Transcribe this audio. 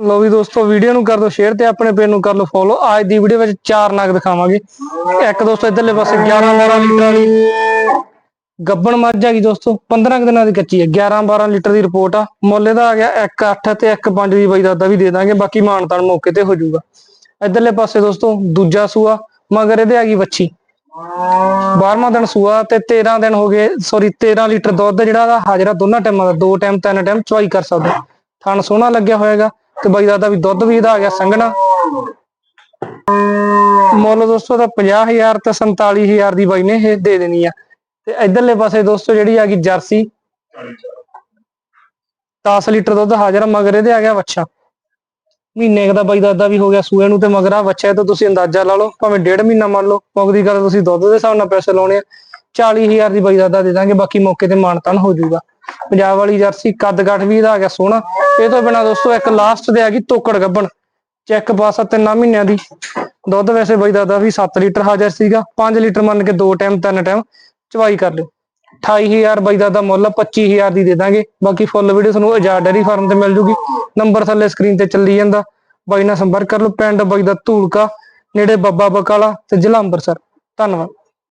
ਲੋ ਵੀ ਦੋਸਤੋ ਵੀਡੀਓ ਨੂੰ ਕਰ ਦਿਓ ਸ਼ੇਅਰ ਤੇ ਆਪਣੇ ਪੇਜ ਨੂੰ ਕਰ ਲਓ ਫੋਲੋ ਅੱਜ ਦੀ ਵੀਡੀਓ ਵਿੱਚ ਚਾਰ ਨਗ ਦਿਖਾਵਾਂਗੇ। ਇੱਕ ਦੋਸਤੋ ਇਧਰਲੇ ਪਾਸੇ 11 12 ਲੀਟਰ ਵਾਲੀ। ਗੱਬਣ ਮੱਝ ਹੈਗੀ ਦੋਸਤੋ 15 ਕੁ ਦਿਨਾਂ ਦੀ ਕੱਚੀ ਹੈ 11 12 ਲੀਟਰ ਦੀ ਰਿਪੋਰਟ ਆ। ਮੁੱਲ ਇਹਦਾ ਆ ਗਿਆ 1 8 ਤੇ 1 5 ਦੀ ਬਾਈ ਦਾਦਾ ਵੀ ਦੇ ਦਾਂਗੇ, ਬਾਕੀ ਮਾਨਤਾਨ ਮੌਕੇ ਤੇ ਹੋ ਜਾਊਗਾ। ਇਧਰਲੇ ਪਾਸੇ ਦੋਸਤੋ, ਦੂਜਾ ਸੂਆ, ਮਗਰ ਇਹਦੇ ਆ ਗਈ ਵੱਛੀ। 12ਵਾਂ ਦਿਨ ਸੂਆ ਤੇ 13 ਦਿਨ ਹੋ ਗਏ ਸੌਰੀ 13 ਲੀਟਰ ਦੁੱਧ ਜਿਹੜਾ ਦਾ ਹਾਜ਼ਰਾ ਦੋਨਾਂ ਟਾਈਮਾਂ ਦਾ, ਦੋ ਟਾਈਮ, ਤਿੰਨ ਟਾਈਮ ਚੁਆਈ ਕਰ ਸਕਦੇ। ਥਣ ਸੋਹਣਾ ਲੱਗਿਆ ਹੋਏਗਾ ਤੇ ਬਾਈ ਦਾਦਾ ਵੀ ਦੁੱਧ ਵੀ ਇਹਦਾ ਆ ਗਿਆ ਸੰਘਣਾ। ਮੁੱਲ ਦੋਸਤੋ ਦਾ 50000 ਤੇ 47000 ਦੀ ਬਾਈ ਨੇ ਇਹ ਦੇ ਦੇਣੀ ਆ। ਤੇ ਇਧਰਲੇ ਪਾਸੇ ਦੋਸਤੋ ਜਿਹੜੀ ਆ ਗਈ ਜਰਸੀ। 10 ਲੀਟਰ ਦੁੱਧ ਹਾਜ਼ਰ ਮਗਰ ਇਹਦੇ ਆ ਗਿਆ ਵੱਛਾ। ਮਹੀਨੇ ਕੁ ਦਾ ਬਾਈ ਦਾਦਾ ਵੀ ਹੋ ਗਿਆ ਸੂਏ ਨੂੰ ਤੇ ਮਗਰ ਆ ਵੱਛਾ ਤਾਂ ਤੁਸੀਂ ਅੰਦਾਜ਼ਾ ਲਾ ਲਓ, ਭਾਵੇਂ ਡੇਢ ਮਹੀਨਾ ਮੰਨ ਲਓ ਮੁੱਕਦੀ ਗੱਲ ਤੁਸੀਂ ਦੁੱਧ ਦੇ ਹਿਸਾਬ ਨਾਲ ਪੈਸੇ ਲਾਉਣੇ ਆ। 40000 ਦੀ ਬਾਈ ਦਾਦਾ ਦੇ ਦਾਂਗੇ, ਬਾਕੀ ਮੌਕੇ ਤੇ ਮਾਨਤਾਨ ਹੋ ਜਾਊਗਾ। ਪੰਜਾਬ ਵਾਲੀ ਜਰਸੀ ਕੱਦ ਕਾਠ ਵੀ ਇਹਦਾ ਆ ਗਿਆ ਸੋਹਣਾ। ਇਹ ਤੋਂ ਬਿਨਾ ਦੋਸਤੋ ਇੱਕ ਲਾਸਟ ਤੇ ਆ ਗਈ ਤੋਕੜ ਗੱਬਣ। ਚੈੱਕ ਪਾਸ ਤਿੰਨਾਂ ਮਹੀਨਿਆਂ ਦੀ। ਦੁੱਧ ਵੈਸੇ ਬਾਈ ਦਾਦਾ ਵੀ 7 ਲੀਟਰ ਹਾਜ਼ਰ ਸੀਗਾ। 5 ਲੀਟਰ ਮੰਨ ਕੇ ਦੋ ਟਾਈਮ ਤਿੰਨ ਟਾਈਮ ਚਵਾਈ ਕਰ ਲਿਓ। 28000 ਬਾਈ ਦਾਦਾ ਮੁੱਲ ਆ, 25000 ਦੀ ਦੇ ਦਾਂਗੇ। ਬਾਕੀ ਫੁੱਲ ਵੀਡੀਓ ਤੁਹਾਨੂੰ ਆਜ਼ਾਦ ਡੈਰੀ ਫਾਰਮ ਤੇ ਮਿਲ ਜੂਗੀ। ਨੰਬਰ ਥੱਲੇ ਸਕਰੀਨ ਤੇ ਚੱਲੀ ਜਾਂਦਾ। ਬਾਈ ਨਾਲ ਸੰਪਰਕ ਕਰ ਲਓ। ਪਿੰਡ ਬਾਈ ਦਾ ਧੂਲਕਾ ਨੇੜੇ ਬੱਬਾ ਬਕਾਲਾ ਤੇ ਜ਼ਿਲ੍ਹਾ ਅੰਮ੍ਰਿਤਸਰ। ਧੰਨਵਾਦ।